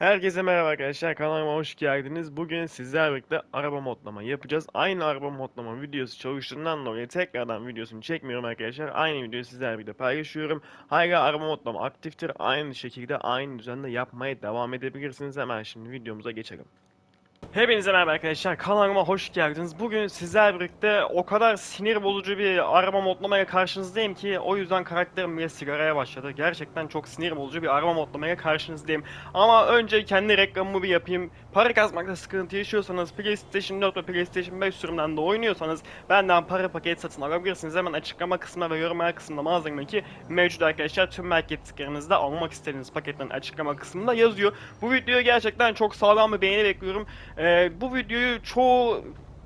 Herkese merhaba arkadaşlar kanalıma hoş geldiniz. Bugün sizlerle birlikte araba modlama yapacağız. Aynı araba modlama videosu çalıştığından dolayı tekrardan videosunu çekmiyorum arkadaşlar. Aynı videoyu sizlerle birlikte paylaşıyorum. Hala araba modlama aktiftir. Aynı şekilde aynı düzenle yapmaya devam edebilirsiniz. Hemen şimdi videomuza geçelim. Hepinize merhaba arkadaşlar kanalıma hoş geldiniz. Bugün sizlerle birlikte o kadar sinir bozucu bir araba modlamaya karşınızdayım ki o yüzden karakterim bile sigaraya başladı. Gerçekten çok sinir bozucu bir araba modlamaya karşınızdayım. Ama önce kendi reklamımı bir yapayım. Para kazmakta sıkıntı yaşıyorsanız PlayStation 4 ve PlayStation 5 sürümlerinde oynuyorsanız benden para paket satın alabilirsiniz. Hemen açıklama kısmına ve yorumlar kısmında mağazamdaki mevcut arkadaşlar tüm marketlerinizde almak istediğiniz paketlerin açıklama kısmında yazıyor. Bu videoya gerçekten çok sağlam bir beğeni bekliyorum. Ee, bu videoyu çoğu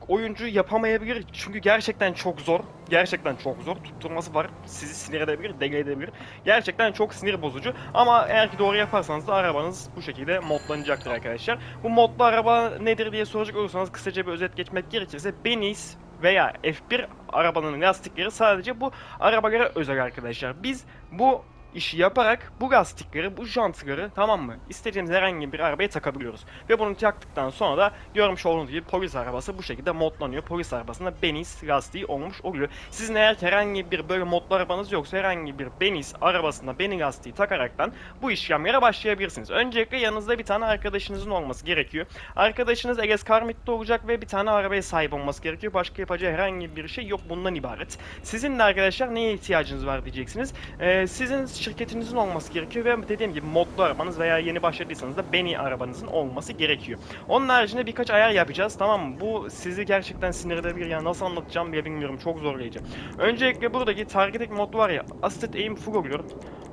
oyuncu yapamayabilir çünkü gerçekten çok zor. Gerçekten çok zor. Tutturması var. Sizi sinir edebilir, deli edebilir. Gerçekten çok sinir bozucu. Ama eğer ki doğru yaparsanız da arabanız bu şekilde modlanacaktır arkadaşlar. Bu modlu araba nedir diye soracak olursanız kısaca bir özet geçmek gerekirse Benis veya F1 arabanın lastikleri sadece bu arabalara özel arkadaşlar. Biz bu işi yaparak bu lastikleri, bu jantları tamam mı? İstediğimiz herhangi bir arabaya takabiliyoruz. Ve bunu taktıktan sonra da görmüş olduğunuz gibi polis arabası bu şekilde modlanıyor. Polis arabasında Benis lastiği olmuş oluyor. Sizin eğer herhangi bir böyle modlu arabanız yoksa herhangi bir Benis arabasında Beni lastiği takaraktan bu işlemlere başlayabilirsiniz. Öncelikle yanınızda bir tane arkadaşınızın olması gerekiyor. Arkadaşınız Eges Karmit'te olacak ve bir tane arabaya sahip olması gerekiyor. Başka yapacağı herhangi bir şey yok bundan ibaret. Sizin de arkadaşlar neye ihtiyacınız var diyeceksiniz. Ee, sizin şirketinizin olması gerekiyor ve dediğim gibi modlu arabanız veya yeni başladıysanız da Beni arabanızın olması gerekiyor. Onun haricinde birkaç ayar yapacağız tamam mı? Bu sizi gerçekten sinir edebilir ya nasıl anlatacağım bile bilmiyorum çok zorlayıcı. Öncelikle buradaki targeting mod var ya Assisted Aim Full oluyor.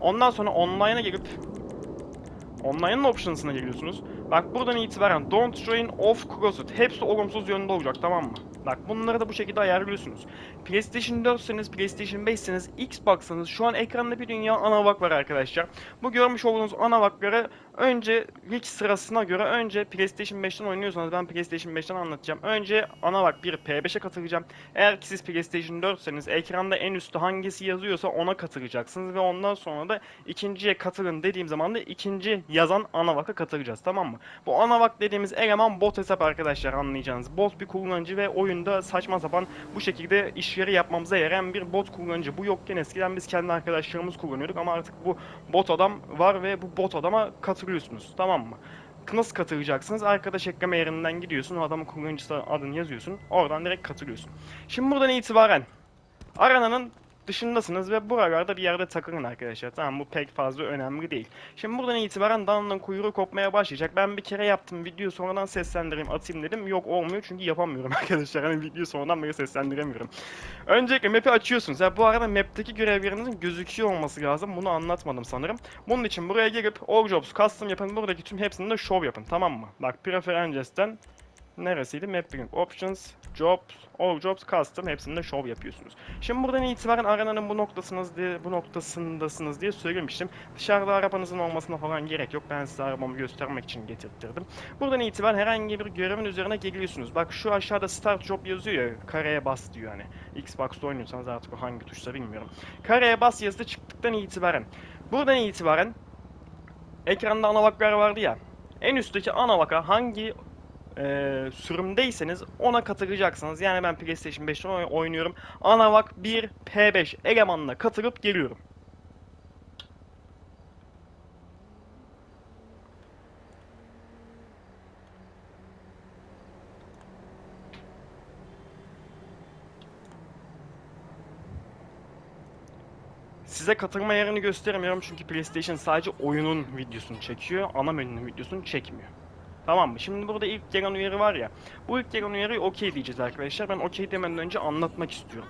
Ondan sonra online'a gelip Online'ın options'ına geliyorsunuz. Bak buradan itibaren don't join off crossed. Hepsi olumsuz yönde olacak tamam mı? Bak bunları da bu şekilde ayarlıyorsunuz. PlayStation 4'seniz, PlayStation 5'seniz, Xbox'sanız şu an ekranda bir dünya ana bak var arkadaşlar. Bu görmüş olduğunuz ana bakları önce lig sırasına göre önce PlayStation 5'ten oynuyorsanız ben PlayStation 5'ten anlatacağım. Önce ana bak bir P5'e katılacağım. Eğer ki siz PlayStation 4'seniz ekranda en üstte hangisi yazıyorsa ona katılacaksınız ve ondan sonra da ikinciye katılın dediğim zaman da ikinci yazan ana vaka katılacağız tamam mı? Bu ana vak dediğimiz eleman bot hesap arkadaşlar anlayacağınız. Bot bir kullanıcı ve oyunda saçma sapan bu şekilde işleri yapmamıza yarayan bir bot kullanıcı. Bu yokken eskiden biz kendi arkadaşlarımız kullanıyorduk ama artık bu bot adam var ve bu bot adama katılıyorsunuz tamam mı? Nasıl katılacaksınız? Arkadaş ekleme yerinden gidiyorsun, o adamın kullanıcısı adını yazıyorsun, oradan direkt katılıyorsun. Şimdi buradan itibaren arananın dışındasınız ve buralarda bir yerde takılın arkadaşlar. Tamam bu pek fazla önemli değil. Şimdi buradan itibaren dananın kuyruğu kopmaya başlayacak. Ben bir kere yaptım video sonradan seslendireyim atayım dedim. Yok olmuyor çünkü yapamıyorum arkadaşlar. Hani video sonradan beri seslendiremiyorum. Öncelikle map'i açıyorsunuz. Ya bu arada map'teki görevlerinizin gözüküyor olması lazım. Bunu anlatmadım sanırım. Bunun için buraya gelip All Jobs Custom yapın. Buradaki tüm hepsini de show yapın. Tamam mı? Bak Preferences'ten neresiydi? Map Link Options, Jobs, All Jobs, Custom hepsinde show yapıyorsunuz. Şimdi buradan itibaren arananın bu noktasınız diye, bu noktasındasınız diye söylemiştim. Dışarıda arabanızın olmasına falan gerek yok. Ben size arabamı göstermek için getirttirdim. Buradan itibaren herhangi bir görevin üzerine geliyorsunuz. Bak şu aşağıda Start Job yazıyor ya, kareye bas diyor hani. Xbox'ta oynuyorsanız artık o hangi tuşsa bilmiyorum. Kareye bas yazısı çıktıktan itibaren. Buradan itibaren ekranda ana vaklar vardı ya. En üstteki ana vaka hangi e, sürümdeyseniz ona katılacaksınız. Yani ben PlayStation 5'ten oy- oynuyorum. Anavak 1 P5 elemanla katılıp geliyorum. Size katılma yerini gösteremiyorum çünkü PlayStation sadece oyunun videosunu çekiyor, ana menünün videosunu çekmiyor. Tamam mı? Şimdi burada ilk gelen uyarı var ya. Bu ilk gelen uyarıyı okey diyeceğiz arkadaşlar. Ben okey demeden önce anlatmak istiyorum.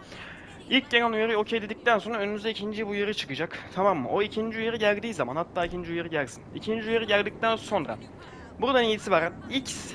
İlk gelen uyarıyı okey dedikten sonra önünüze ikinci uyarı çıkacak. Tamam mı? O ikinci uyarı geldiği zaman hatta ikinci uyarı gelsin. İkinci uyarı geldikten sonra buradan itibaren X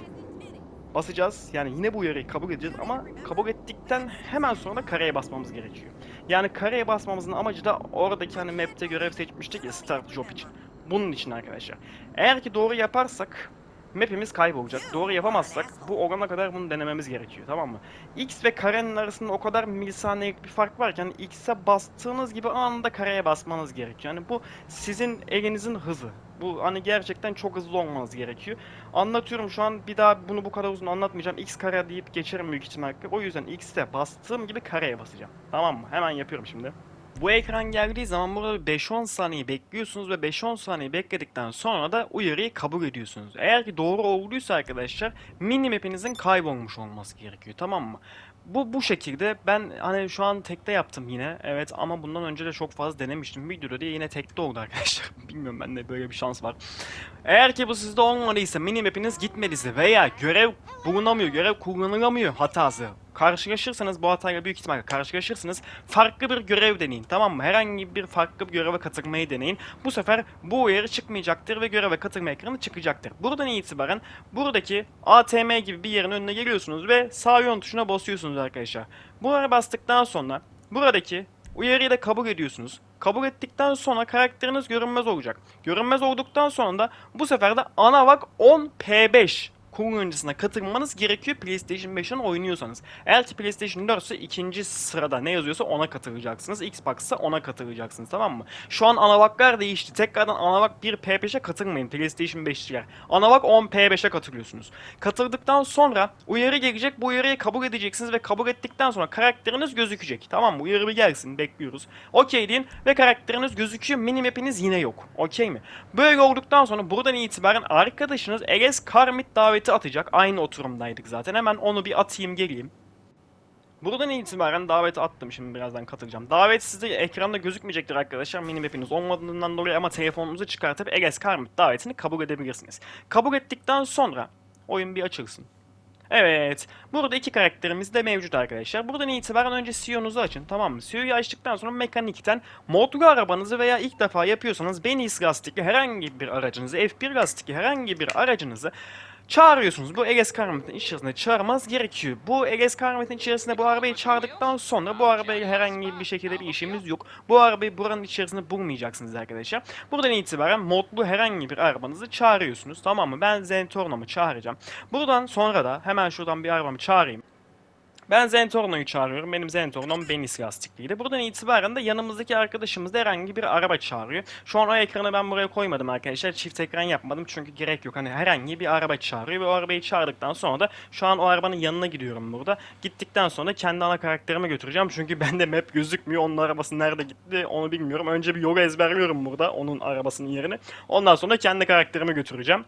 basacağız. Yani yine bu uyarıyı kabul edeceğiz ama kabul ettikten hemen sonra da kareye basmamız gerekiyor. Yani kareye basmamızın amacı da oradaki hani map'te görev seçmiştik ya start job için. Bunun için arkadaşlar. Eğer ki doğru yaparsak map'imiz kaybolacak. Doğru yapamazsak bu orana kadar bunu denememiz gerekiyor tamam mı? X ve karenin arasında o kadar milisaniyelik bir fark varken X'e bastığınız gibi anında kareye basmanız gerekiyor. Yani bu sizin elinizin hızı. Bu hani gerçekten çok hızlı olmanız gerekiyor. Anlatıyorum şu an bir daha bunu bu kadar uzun anlatmayacağım. X kare deyip geçerim büyük ihtimalle. O yüzden X'te bastığım gibi kareye basacağım. Tamam mı? Hemen yapıyorum şimdi. Bu ekran geldiği zaman burada 5-10 saniye bekliyorsunuz ve 5-10 saniye bekledikten sonra da uyarıyı kabul ediyorsunuz. Eğer ki doğru olduysa arkadaşlar mini map'inizin kaybolmuş olması gerekiyor tamam mı? Bu bu şekilde ben hani şu an tekte yaptım yine evet ama bundan önce de çok fazla denemiştim. Videoda diye yine tekte oldu arkadaşlar. Bilmiyorum bende böyle bir şans var. Eğer ki bu sizde olmadıysa mini map'iniz gitmediyse veya görev bulunamıyor, görev kullanılamıyor hatası karşılaşırsanız bu hatayla büyük ihtimalle karşılaşırsınız. Farklı bir görev deneyin tamam mı? Herhangi bir farklı bir göreve katılmayı deneyin. Bu sefer bu uyarı çıkmayacaktır ve göreve katılma ekranı çıkacaktır. Buradan itibaren buradaki ATM gibi bir yerin önüne geliyorsunuz ve sağ yön tuşuna basıyorsunuz arkadaşlar. Buraya bastıktan sonra buradaki uyarıyı da kabul ediyorsunuz. Kabul ettikten sonra karakteriniz görünmez olacak. Görünmez olduktan sonra da bu sefer de Anavak 10 P5 kullanıcısına katılmanız gerekiyor PlayStation 5'ten oynuyorsanız. Eğer ki PlayStation 4 ise ikinci sırada ne yazıyorsa ona katılacaksınız. Xbox ise ona katılacaksınız tamam mı? Şu an anavaklar değişti. Tekrardan anavak 1 P5'e katılmayın PlayStation 5'çiler. Anavak 10 P5'e katılıyorsunuz. Katıldıktan sonra uyarı gelecek. Bu uyarıyı kabul edeceksiniz ve kabul ettikten sonra karakteriniz gözükecek. Tamam mı? Uyarı bir gelsin. Bekliyoruz. Okey deyin ve karakteriniz gözüküyor. Minimap'iniz yine yok. Okey mi? Böyle olduktan sonra buradan itibaren arkadaşınız LS Karmit daveti atacak. Aynı oturumdaydık zaten. Hemen onu bir atayım geleyim. Buradan itibaren daveti attım. Şimdi birazdan katılacağım. Davet size ekranda gözükmeyecektir arkadaşlar. Minimap'iniz olmadığından dolayı ama telefonunuzu çıkartıp LS Karmit davetini kabul edebilirsiniz. Kabul ettikten sonra oyun bir açılsın. Evet. Burada iki karakterimiz de mevcut arkadaşlar. Buradan itibaren önce CEO'nuzu açın tamam mı? CEO'yu açtıktan sonra mekanikten modlu arabanızı veya ilk defa yapıyorsanız Benis lastikli herhangi bir aracınızı, F1 lastikli herhangi bir aracınızı çağırıyorsunuz. Bu Eges Karmet'in içerisinde çağırmanız gerekiyor. Bu Eges Karmet'in içerisinde bu arabayı çağırdıktan sonra bu arabayla herhangi bir şekilde bir işimiz yok. Bu arabayı buranın içerisinde bulmayacaksınız arkadaşlar. Buradan itibaren modlu herhangi bir arabanızı çağırıyorsunuz. Tamam mı? Ben Zentorno'mu çağıracağım. Buradan sonra da hemen şuradan bir arabamı çağırayım. Ben Zentorno'yu çağırıyorum. Benim Zentorno'm Benis lastikliydi. Buradan itibaren de yanımızdaki arkadaşımız da herhangi bir araba çağırıyor. Şu an o ekranı ben buraya koymadım arkadaşlar. Çift ekran yapmadım çünkü gerek yok. Hani herhangi bir araba çağırıyor ve o arabayı çağırdıktan sonra da şu an o arabanın yanına gidiyorum burada. Gittikten sonra kendi ana karakterime götüreceğim. Çünkü bende map gözükmüyor. Onun arabası nerede gitti onu bilmiyorum. Önce bir yoga ezberliyorum burada onun arabasının yerini. Ondan sonra kendi karakterime götüreceğim.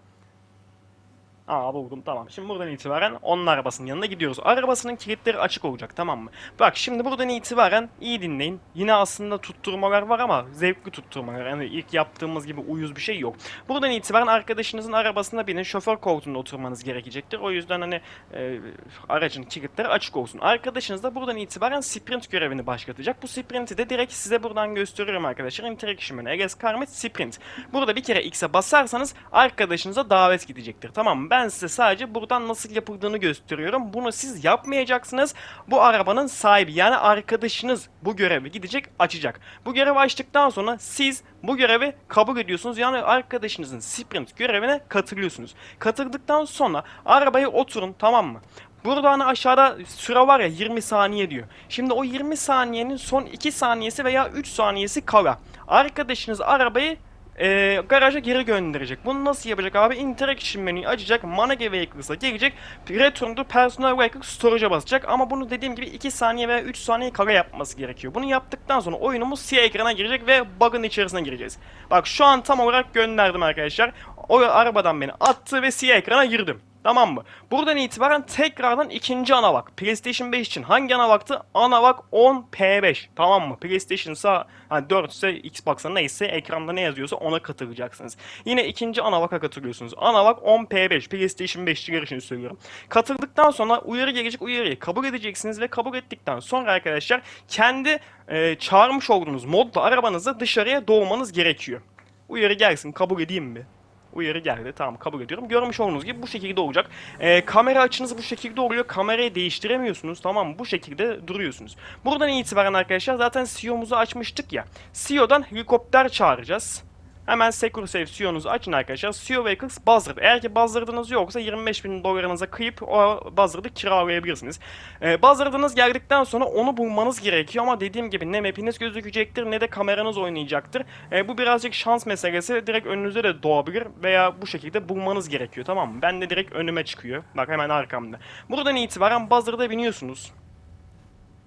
Aa buldum tamam. Şimdi buradan itibaren onun arabasının yanına gidiyoruz. Arabasının kilitleri açık olacak tamam mı? Bak şimdi buradan itibaren iyi dinleyin. Yine aslında tutturmalar var ama zevkli tutturmalar. Yani ilk yaptığımız gibi uyuz bir şey yok. Buradan itibaren arkadaşınızın arabasına binin şoför koltuğunda oturmanız gerekecektir. O yüzden hani e, aracın kilitleri açık olsun. Arkadaşınız da buradan itibaren sprint görevini başlatacak. Bu sprinti de direkt size buradan gösteriyorum arkadaşlar. Interaction menü. Eges Karmet sprint. Burada bir kere X'e basarsanız arkadaşınıza davet gidecektir. Tamam mı? Ben size sadece buradan nasıl yapıldığını gösteriyorum. Bunu siz yapmayacaksınız. Bu arabanın sahibi yani arkadaşınız bu görevi gidecek açacak. Bu görevi açtıktan sonra siz bu görevi kabul ediyorsunuz. Yani arkadaşınızın sprint görevine katılıyorsunuz. Katıldıktan sonra arabaya oturun tamam mı? Burada hani aşağıda süre var ya 20 saniye diyor. Şimdi o 20 saniyenin son 2 saniyesi veya 3 saniyesi kala. Arkadaşınız arabayı e, garaja geri gönderecek. Bunu nasıl yapacak abi? Interaction menüyü açacak. Manage Vehicles'a gelecek. Return to Personal Vehicle Storage'a basacak. Ama bunu dediğim gibi 2 saniye veya 3 saniye kala yapması gerekiyor. Bunu yaptıktan sonra oyunumuz siyah ekrana girecek ve bug'ın içerisine gireceğiz. Bak şu an tam olarak gönderdim arkadaşlar. O arabadan beni attı ve siyah ekrana girdim. Tamam mı? Buradan itibaren tekrardan ikinci anavak. PlayStation 5 için hangi anavaktı? Anavak 10 P5. Tamam mı? PlayStation ise hani 4 ise Xbox'a neyse ekranda ne yazıyorsa ona katılacaksınız. Yine ikinci anavaka katılıyorsunuz. Anavak 10 P5. PlayStation 5'çiler için söylüyorum. Katıldıktan sonra uyarı gelecek uyarıyı kabul edeceksiniz ve kabul ettikten sonra arkadaşlar kendi e, çağırmış olduğunuz modla arabanızı dışarıya doğmanız gerekiyor. Uyarı gelsin kabul edeyim mi? Uyarı geldi. Tamam kabul ediyorum. Görmüş olduğunuz gibi bu şekilde olacak. Ee, kamera açınız bu şekilde oluyor. Kamerayı değiştiremiyorsunuz. Tamam? Bu şekilde duruyorsunuz. Buradan itibaren arkadaşlar zaten CEO'muzu açmıştık ya. CEO'dan helikopter çağıracağız. Hemen Secure Save CEO'nuzu açın arkadaşlar. CEO Vehicles Buzzard. Eğer ki Buzzard'ınız yoksa 25 bin dolarınıza kıyıp o Buzzard'ı kiralayabilirsiniz. Ee, Buzzard'ınız geldikten sonra onu bulmanız gerekiyor ama dediğim gibi ne map'iniz gözükecektir ne de kameranız oynayacaktır. Ee, bu birazcık şans meselesi. Direkt önünüze de doğabilir veya bu şekilde bulmanız gerekiyor tamam mı? Ben de direkt önüme çıkıyor. Bak hemen arkamda. Buradan itibaren Buzzard'a biniyorsunuz.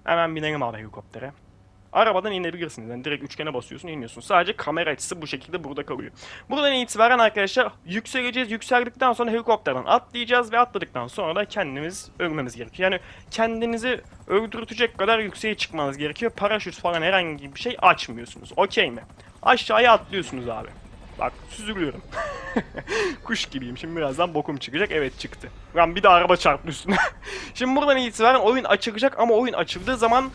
Hemen binelim abi helikoptere. Arabadan inebilirsiniz. Yani direkt üçgene basıyorsun iniyorsun. Sadece kamera açısı bu şekilde burada kalıyor. Buradan itibaren arkadaşlar yükseleceğiz. Yükseldikten sonra helikopterden atlayacağız ve atladıktan sonra da kendimiz ölmemiz gerekiyor. Yani kendinizi öldürtecek kadar yükseğe çıkmanız gerekiyor. Paraşüt falan herhangi bir şey açmıyorsunuz. Okey mi? Aşağıya atlıyorsunuz abi. Bak süzülüyorum. Kuş gibiyim. Şimdi birazdan bokum çıkacak. Evet çıktı. Lan bir de araba çarptı üstüne. Şimdi buradan itibaren oyun açılacak ama oyun açıldığı zaman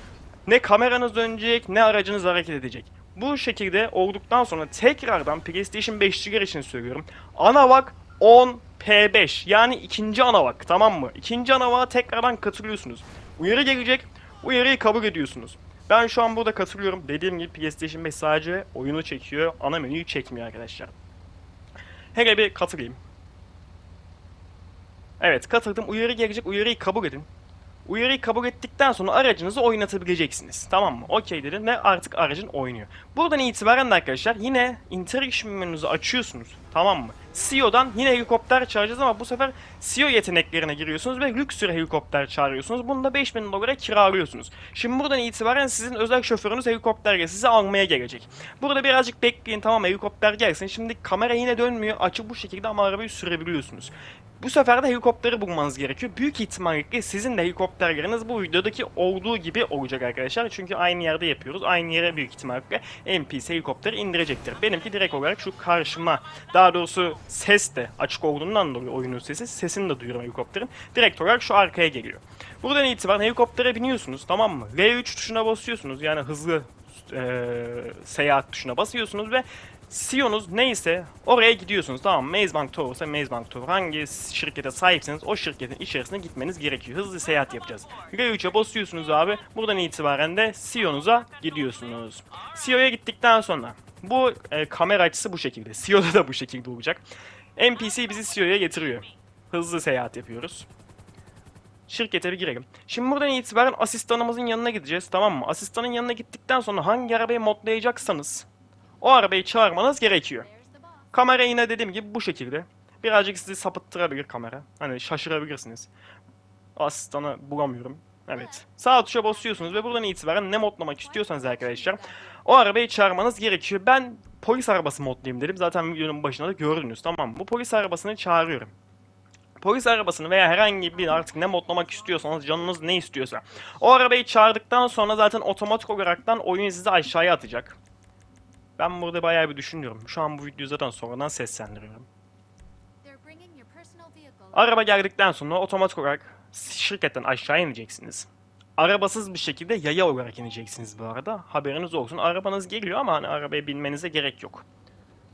ne kameranız dönecek ne aracınız hareket edecek. Bu şekilde olduktan sonra tekrardan PlayStation 5'çiler için söylüyorum. Anavak 10 P5 yani ikinci anavak tamam mı? İkinci anavağa tekrardan katılıyorsunuz. Uyarı gelecek. Uyarıyı kabul ediyorsunuz. Ben şu an burada katılıyorum. Dediğim gibi PlayStation 5 sadece oyunu çekiyor. Ana menüyü çekmiyor arkadaşlar. Hele bir katılayım. Evet katıldım. Uyarı gelecek. Uyarıyı kabul edin. Uyarıyı kabul ettikten sonra aracınızı oynatabileceksiniz. Tamam mı? Okey dedin ve artık aracın oynuyor. Buradan itibaren de arkadaşlar yine interaction menünüzü açıyorsunuz. Tamam mı? CEO'dan yine helikopter çağıracağız ama bu sefer CEO yeteneklerine giriyorsunuz ve lüksür helikopter çağırıyorsunuz. Bunu da 5000 dolara kiralıyorsunuz. Şimdi buradan itibaren sizin özel şoförünüz helikopterle sizi almaya gelecek. Burada birazcık bekleyin tamam? Helikopter gelsin. Şimdi kamera yine dönmüyor. Açık bu şekilde ama arabayı sürebiliyorsunuz. Bu sefer de helikopteri bulmanız gerekiyor. Büyük ihtimalle sizin de helikopterleriniz bu videodaki olduğu gibi olacak arkadaşlar. Çünkü aynı yerde yapıyoruz. Aynı yere büyük ihtimalle NPC helikopteri indirecektir. Benimki direkt olarak şu karşıma, daha doğrusu ses de açık olduğundan dolayı oyunun sesi, sesini de duyuyorum helikopterin. Direkt olarak şu arkaya geliyor. Buradan itibaren helikoptere biniyorsunuz tamam mı? V3 tuşuna basıyorsunuz yani hızlı eee, seyahat tuşuna basıyorsunuz ve CEO'nuz neyse oraya gidiyorsunuz tamam mı? Maze Bank Tower ise Maze Bank Tower. Hangi şirkete sahipseniz o şirketin içerisine gitmeniz gerekiyor. Hızlı seyahat yapacağız. R3'e basıyorsunuz abi. Buradan itibaren de CEO'nuza gidiyorsunuz. CEO'ya gittikten sonra bu e, kamera açısı bu şekilde. CEO'da da bu şekilde olacak. NPC bizi CEO'ya getiriyor. Hızlı seyahat yapıyoruz. Şirkete bir girelim. Şimdi buradan itibaren asistanımızın yanına gideceğiz tamam mı? Asistanın yanına gittikten sonra hangi arabayı modlayacaksanız o arabayı çağırmanız gerekiyor. Kamera yine dediğim gibi bu şekilde. Birazcık sizi sapıttırabilir kamera. Hani şaşırabilirsiniz. Asistanı bulamıyorum. Evet. Sağ tuşa basıyorsunuz ve buradan itibaren ne modlamak istiyorsanız arkadaşlar o arabayı çağırmanız gerekiyor. Ben polis arabası modlayayım dedim. Zaten videonun başında da gördünüz tamam? Bu polis arabasını çağırıyorum. Polis arabasını veya herhangi bir artık ne modlamak istiyorsanız canınız ne istiyorsa. O arabayı çağırdıktan sonra zaten otomatik olaraktan oyun sizi aşağıya atacak. Ben burada bayağı bir düşünüyorum. Şu an bu videoyu zaten sonradan seslendiriyorum. Araba geldikten sonra otomatik olarak şirketten aşağı ineceksiniz. Arabasız bir şekilde yaya olarak ineceksiniz bu arada. Haberiniz olsun. Arabanız geliyor ama hani arabaya binmenize gerek yok.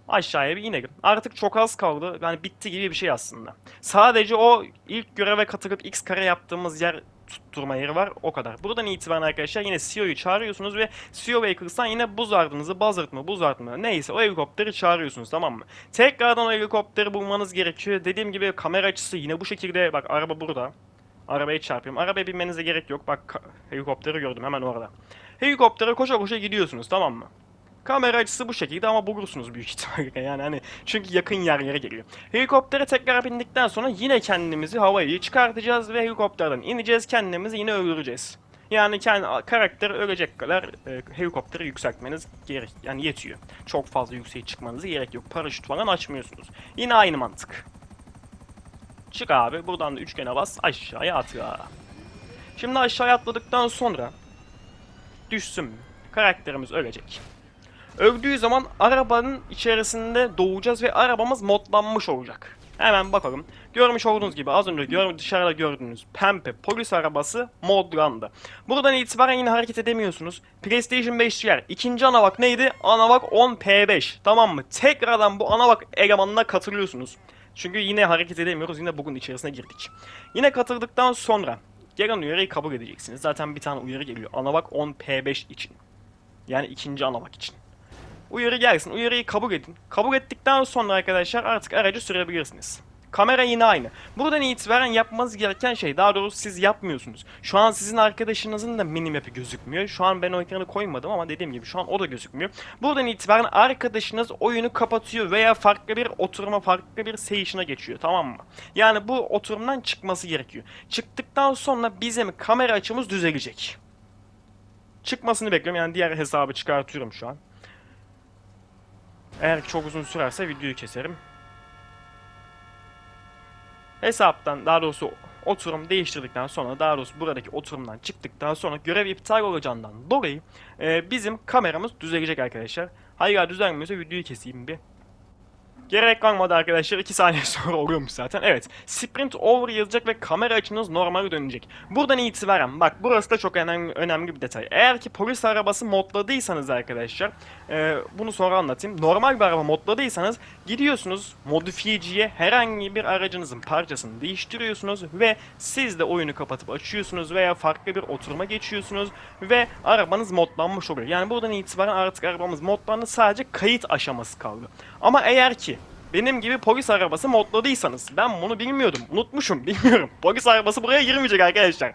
Aşağıya bir inelim. Artık çok az kaldı. Yani bitti gibi bir şey aslında. Sadece o ilk göreve katılıp X kare yaptığımız yer tutturma yeri var. O kadar. Buradan itibaren arkadaşlar yine CEO'yu çağırıyorsunuz ve CEO Vehicles'tan yine Buzzard'ınızı, Buzzard mı, Buzzard mı neyse o helikopteri çağırıyorsunuz tamam mı? Tekrardan o helikopteri bulmanız gerekiyor. Dediğim gibi kamera açısı yine bu şekilde. Bak araba burada. Arabayı çarpıyorum. Arabaya binmenize gerek yok. Bak helikopteri gördüm hemen orada. Helikoptere koşa koşa gidiyorsunuz tamam mı? Kamera açısı bu şekilde ama bulursunuz büyük ihtimalle yani hani çünkü yakın yer yere geliyor. Helikoptere tekrar bindikten sonra yine kendimizi havaya çıkartacağız ve helikopterden ineceğiz kendimizi yine öldüreceğiz. Yani kendi karakter ölecek kadar e, helikopteri yükseltmeniz gerek yani yetiyor. Çok fazla yükseğe çıkmanıza gerek yok. Paraşüt falan açmıyorsunuz. Yine aynı mantık. Çık abi buradan da üçgene bas aşağıya at ya. Şimdi aşağıya atladıktan sonra düşsün? Karakterimiz ölecek. Öldüğü zaman arabanın içerisinde doğacağız ve arabamız modlanmış olacak. Hemen bakalım. Görmüş olduğunuz gibi az önce gör, dışarıda gördüğünüz pembe polis arabası modlandı. Buradan itibaren yine hareket edemiyorsunuz. PlayStation 5'çiler ikinci anavak neydi? Anavak 10P5 tamam mı? Tekrardan bu anavak elemanına katılıyorsunuz. Çünkü yine hareket edemiyoruz. Yine bugün içerisine girdik. Yine katıldıktan sonra gelen uyarıyı kabul edeceksiniz. Zaten bir tane uyarı geliyor. Anavak 10P5 için. Yani ikinci anavak için. Uyarı gelsin. Uyarıyı kabul edin. Kabul ettikten sonra arkadaşlar artık aracı sürebilirsiniz. Kamera yine aynı. Buradan itibaren yapmanız gereken şey daha doğrusu siz yapmıyorsunuz. Şu an sizin arkadaşınızın da minimap'i gözükmüyor. Şu an ben o ekranı koymadım ama dediğim gibi şu an o da gözükmüyor. Buradan itibaren arkadaşınız oyunu kapatıyor veya farklı bir oturuma, farklı bir seyişine geçiyor tamam mı? Yani bu oturumdan çıkması gerekiyor. Çıktıktan sonra bizim kamera açımız düzelecek. Çıkmasını bekliyorum yani diğer hesabı çıkartıyorum şu an. Eğer çok uzun sürerse videoyu keserim. Hesaptan daha doğrusu oturum değiştirdikten sonra daha doğrusu buradaki oturumdan çıktıktan sonra görev iptal olacağından dolayı e, bizim kameramız düzelecek arkadaşlar. Hayır düzelmiyorsa videoyu keseyim bir. Gerek kalmadı arkadaşlar 2 saniye sonra oluyormuş zaten. Evet sprint over yazacak ve kamera açınız normale dönecek. Buradan itibaren bak burası da çok önemli, önemli bir detay. Eğer ki polis arabası modladıysanız arkadaşlar e, bunu sonra anlatayım. Normal bir araba modladıysanız gidiyorsunuz modifiyeciye herhangi bir aracınızın parçasını değiştiriyorsunuz ve siz de oyunu kapatıp açıyorsunuz veya farklı bir oturuma geçiyorsunuz ve arabanız modlanmış oluyor. Yani buradan itibaren artık arabamız modlandı sadece kayıt aşaması kaldı. Ama eğer ki benim gibi polis arabası modladıysanız ben bunu bilmiyordum. Unutmuşum bilmiyorum. Polis arabası buraya girmeyecek arkadaşlar.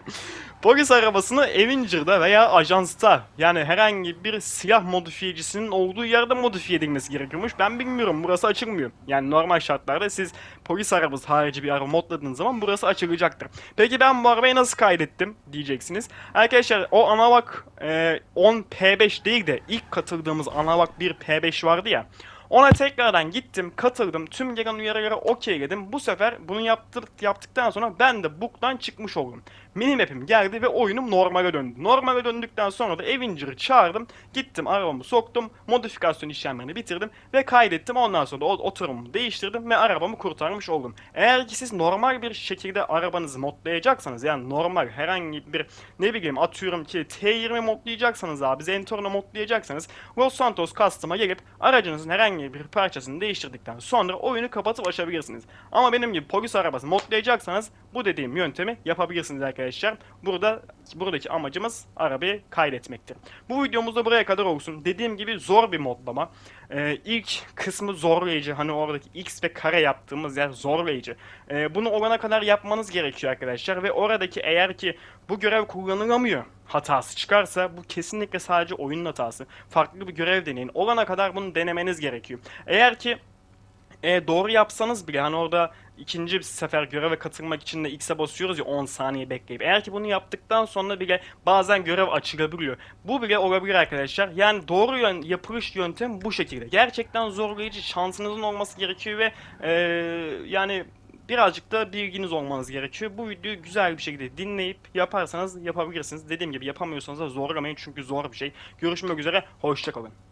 Polis arabasını Avenger'da veya ajansta yani herhangi bir silah modifiyecisinin olduğu yerde modifiye edilmesi gerekiyormuş. Ben bilmiyorum burası açılmıyor. Yani normal şartlarda siz polis arabası harici bir araba modladığınız zaman burası açılacaktır. Peki ben bu arabayı nasıl kaydettim diyeceksiniz. Arkadaşlar o Anavak e, 10 P5 değil de ilk katıldığımız Anavak 1 P5 vardı ya. Ona tekrardan gittim, katıldım, tüm gelen uyarılara okeyledim. Bu sefer bunu yaptır, yaptıktan sonra ben de book'tan çıkmış oldum. Minimap'im geldi ve oyunum normale döndü. Normale döndükten sonra da Avenger'ı çağırdım. Gittim arabamı soktum, modifikasyon işlemlerini bitirdim ve kaydettim. Ondan sonra da oturumumu değiştirdim ve arabamı kurtarmış oldum. Eğer ki siz normal bir şekilde arabanızı modlayacaksanız yani normal herhangi bir ne bileyim atıyorum ki T20 modlayacaksanız abi Zentorno modlayacaksanız Los Santos Custom'a gelip aracınızın herhangi bir parçasını değiştirdikten sonra oyunu kapatıp açabilirsiniz. Ama benim gibi polis arabası modlayacaksanız bu dediğim yöntemi yapabilirsiniz. Burada buradaki amacımız arabayı kaydetmektir. Bu videomuz da buraya kadar olsun. Dediğim gibi zor bir modlama. Ee, ilk kısmı zorlayıcı. Hani oradaki x ve kare yaptığımız yer zorlayıcı. Ee, bunu olana kadar yapmanız gerekiyor arkadaşlar. Ve oradaki eğer ki bu görev kullanılamıyor hatası çıkarsa bu kesinlikle sadece oyunun hatası. Farklı bir görev deneyin. Olana kadar bunu denemeniz gerekiyor. Eğer ki e, doğru yapsanız bile hani orada ikinci bir sefer göreve katılmak için de X'e basıyoruz ya 10 saniye bekleyip. Eğer ki bunu yaptıktan sonra bile bazen görev açılabiliyor. Bu bile olabilir arkadaşlar. Yani doğru yön, yapılış yöntem bu şekilde. Gerçekten zorlayıcı şansınızın olması gerekiyor ve e, yani birazcık da bilginiz olmanız gerekiyor. Bu videoyu güzel bir şekilde dinleyip yaparsanız yapabilirsiniz. Dediğim gibi yapamıyorsanız da zorlamayın çünkü zor bir şey. Görüşmek üzere, hoşçakalın.